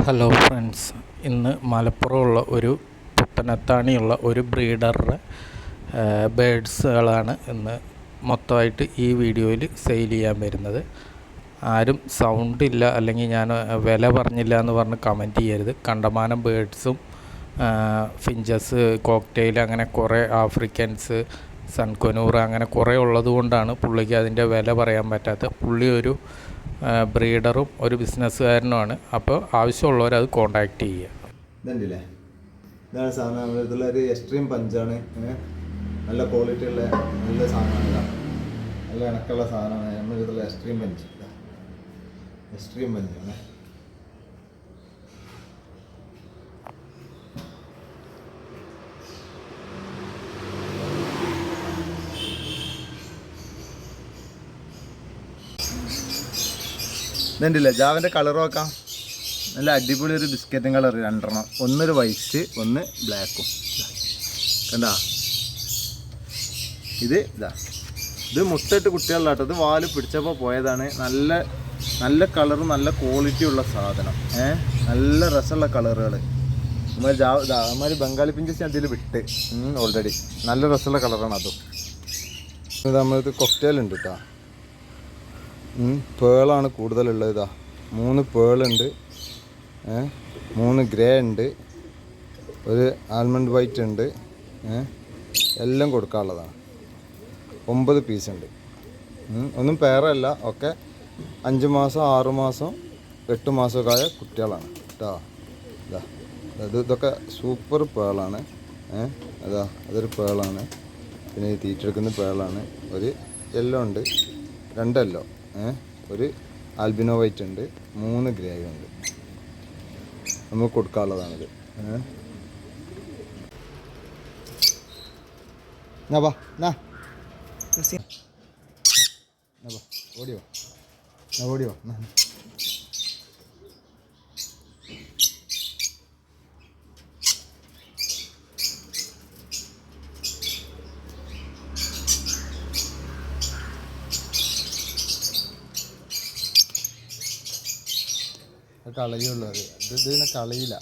Hello friends ഇന്ന് മലപ്പുറമുള്ള ഒരു പുത്തനത്താണിയുള്ള ഒരു ബ്രീഡറുടെ ബേഡ്സുകളാണ് ഇന്ന് മൊത്തമായിട്ട് ഈ വീഡിയോയിൽ സെയിൽ ചെയ്യാൻ വരുന്നത്. ആരും സൗണ്ട് ഇല്ല അല്ലെങ്കിൽ ഞാൻ വില പറഞ്ഞില്ല എന്ന് പറഞ്ഞ് കമന്റ് ചെയ്യരുത്. കണ്ടമാനം ബേഡ്സും ഫിഞ്ചസ് കോക്ടെയിൽ അങ്ങനെ കുറേ ആഫ്രിക്കൻസ് സൺകൊനൂർ അങ്ങനെ കുറേ ഉള്ളത് കൊണ്ടാണ് പുള്ളിക്ക് അതിന്റെ വില പറയാൻ പറ്റാത്തത്. പുള്ളി ഒരു ബ്രീഡറും ഒരു ബിസിനസ്സുകാരനുമാണ്. അപ്പോൾ ആവശ്യമുള്ളവർ അത് കോണ്ടാക്ട് ചെയ്യുക. ഇതുണ്ടല്ലേ? ഇതാണ് സാധനം നമ്മുടെ ഒരു എക്സ്ട്രീം പഞ്ചാണ്. നല്ല ക്വാളിറ്റി ഉള്ള നല്ല സാധനമാണ് നല്ല ഇണക്കുള്ള സാധനമാണ്. നമ്മുടെ ഇതിലുള്ള എക്സ്ട്രീം പഞ്ച്. എക്സ്ട്രീം പഞ്ചാണ്. ഇതുണ്ടല്ലേ ജാവിന്റെ കളർ നോക്കാം. നല്ല അടിപൊളി ഒരു ബിസ്ക്കറ്റും കളർ രണ്ടെണ്ണം. ഒന്നൊരു വൈറ്റ് ഒന്ന് ബ്ലാക്കും കണ്ടാ? ഇത് ഇതാ. ഇത് മുത്തിട്ട് കുട്ടികളിലാട്ടോ ഇത് വാൽ പിടിച്ചപ്പോൾ പോയതാണ്. നല്ല നല്ല കളറും നല്ല ക്വാളിറ്റി ഉള്ള സാധനം. ഏ? നല്ല രസമുള്ള കളറുകൾ നമ്മൾ ജാ അമ്മമാർ ബംഗാളി പിഞ്ചസ് അതിൽ വിട്ട്. ഓൾറെഡി നല്ല രസമുള്ള കളറാണ് അതും. നമ്മളിത് കൊക്ടേൽ ഉണ്ട് കേട്ടോ പേളാണ് കൂടുതലുള്ളത് ഇതാ. മൂന്ന് പേളുണ്ട്. മൂന്ന് ഗ്രേ ഉണ്ട്. ഒരു ആൽമണ്ട് വൈറ്റ് ഉണ്ട്. എല്ലാം കൊടുക്കാനുള്ളതാണ്. ഒമ്പത് പീസ് ഉണ്ട്. ഒന്നും പേറല്ല ഒക്കെ അഞ്ച് മാസം ആറ് മാസം എട്ട് മാസമൊക്കെ ആയ കുട്ടികളാണ്. കേട്ടോ ഇതാ. അത് ഇതൊക്കെ സൂപ്പർ പേളാണ്. ഏ അതാ. അതൊരു പേളാണ്. പിന്നെ തീറ്റെടുക്കുന്ന പേളാണ്. ഒരു യെല്ലോ ഉണ്ട്. രണ്ട് യെല്ലോ ഏ ഒരു ആൽബിനോ വൈറ്റ് ഉണ്ട് മൂന്ന് ഗ്രേ ഉണ്ട്. നമുക്ക് കൊടുക്കാനുള്ളതാണിത്. നാ വാ ഓടിയോ ഓടിയോ കളയുള്ളൂ അത്. ഇത് ഇതിനെ കളയില്ല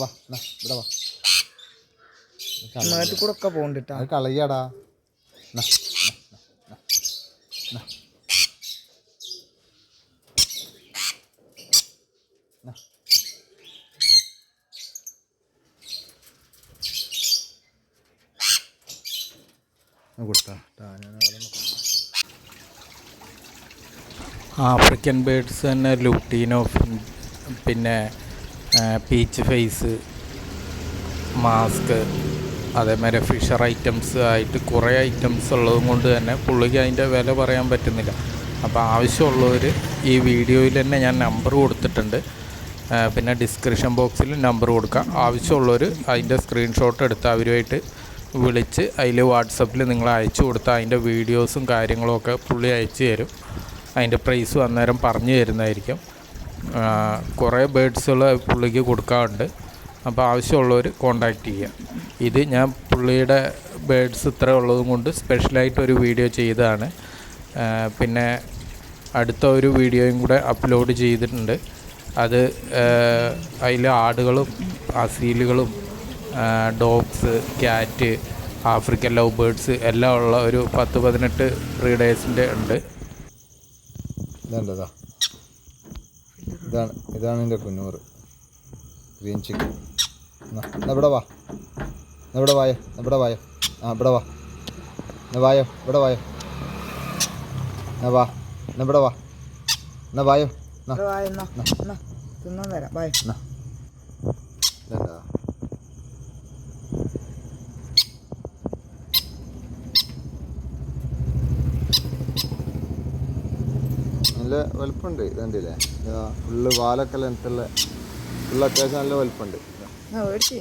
വാ ഇവിടെ വാ. കളയാടാ എന്നാ, എന്നാ, എന്നാ, എന്നാ. എന്നാ. അത് കൊടുത്താ ട്ടാ, ഞാൻ അവിടെ നോക്കാം. ആഫ്രിക്കൻ ബേഡ്സ് തന്നെ ലൂട്ടീനോ പിന്നെ പീച്ച് ഫേസ് മാസ്ക് അതേമാതിരി ഫിഷർ ഐറ്റംസ് ആയിട്ട് കുറേ ഐറ്റംസ് ഉള്ളതും കൊണ്ട് തന്നെ പുള്ളിക്ക് അതിന്റെ വില പറയാൻ പറ്റുന്നില്ല. അപ്പോൾ ആവശ്യമുള്ളവർ ഈ വീഡിയോയിൽ തന്നെ ഞാൻ നമ്പർ കൊടുത്തിട്ടുണ്ട്. പിന്നെ ഡിസ്ക്രിപ്ഷൻ ബോക്സിൽ നമ്പർ കൊടുക്കാം. ആവശ്യമുള്ളവർ അതിന്റെ സ്ക്രീൻഷോട്ട് എടുത്ത് അവരുമായിട്ട് വിളിച്ച് അതിൽ വാട്സപ്പിൽ നിങ്ങൾ അയച്ചു കൊടുത്താൽ അതിന്റെ വീഡിയോസും കാര്യങ്ങളും ഒക്കെ പുള്ളി അയച്ചു തരും. അതിന്റെ പ്രൈസ് അന്നേരം പറഞ്ഞു തരുന്നതായിരിക്കും. കുറേ ബേഡ്സുകൾ പുള്ളിക്ക് കൊടുക്കാറുണ്ട്. അപ്പോൾ ആവശ്യമുള്ളവർ കോണ്ടാക്ട് ചെയ്യുക ഇത് ഞാൻ പുള്ളിയുടെ ബേഡ്സ് ഇത്ര ഉള്ളതും കൊണ്ട് സ്പെഷ്യലായിട്ട് ഒരു വീഡിയോ ചെയ്തതാണ്. പിന്നെ അടുത്ത ഒരു വീഡിയോയും കൂടെ അപ്ലോഡ് ചെയ്തിട്ടുണ്ട്. അത് അതിൽ ആടുകളും അസീലുകളും dogs cat African love birds എല്ലാം ഉള്ള ഒരു പത്ത് പതിനെട്ട് ബ്രീഡേഴ്സിന്റെ ഉണ്ട്. ഇതാണ്ടതാ. ഇതാ ഇതാണ് ഇതാണ് എന്റെ കുഞ്ഞൂറ്. ഗ്രീൻ ചിക്കൻ ഇവിടെ വാ. ഇവിടെ വായോ ഇവിടെ വായോ. ആ ഇവിടെ വാ. എന്നാ വായോ ഇവിടെ വായോ. എന്നാ വാ എന്നാ ഇവിടെ വാ. എന്നാ വായോ എന്നാ. എന്നാ എന്നാ. തിന്നാൻ തരാം ബൈ എന്നാ. നല്ല വലുപ്പമുണ്ട് ഇതുണ്ടല്ലേ ഫുള്ള് വാലൊക്കെ ലെങ്ത്തുള്ള ഫുള്ള് അത്യാവശ്യം നല്ല വലുപ്പമുണ്ട് മേടിച്ചേ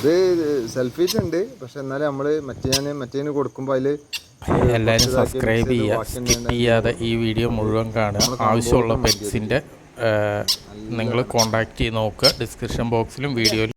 ഇത് സെൽഫീസ് ഉണ്ട് പക്ഷെ എന്നാലും നമ്മൾ മറ്റേ ഞാൻ മറ്റേന് കൊടുക്കുമ്പോൾ അതിൽ എല്ലാവരും സബ്സ്ക്രൈബ് ചെയ്യുക സ്കിപ്പ് ചെയ്യാതെ ഈ വീഡിയോ മുഴുവൻ കാണുക. ആവശ്യമുള്ള പെറ്റ്സിന്റെ നിങ്ങൾ കോൺടാക്റ്റ് ചെയ്ത് നോക്കുക. ഡിസ്ക്രിപ്ഷൻ ബോക്സിലും വീഡിയോയിലും